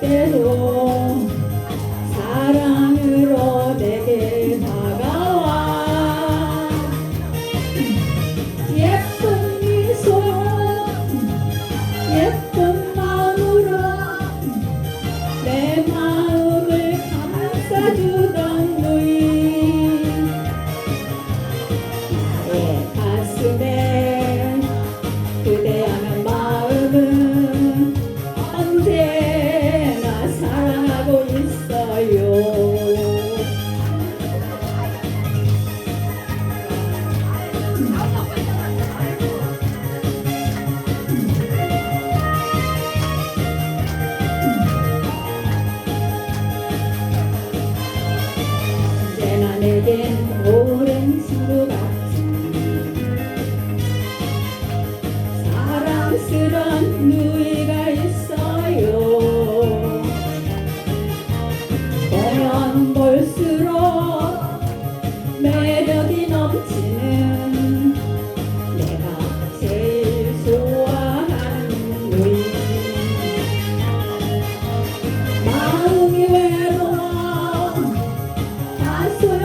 내게로 사랑으로 내게 다가와. 예쁜 미소 예쁜 마음으로 내마 내겐 오랜 친구 같 I God's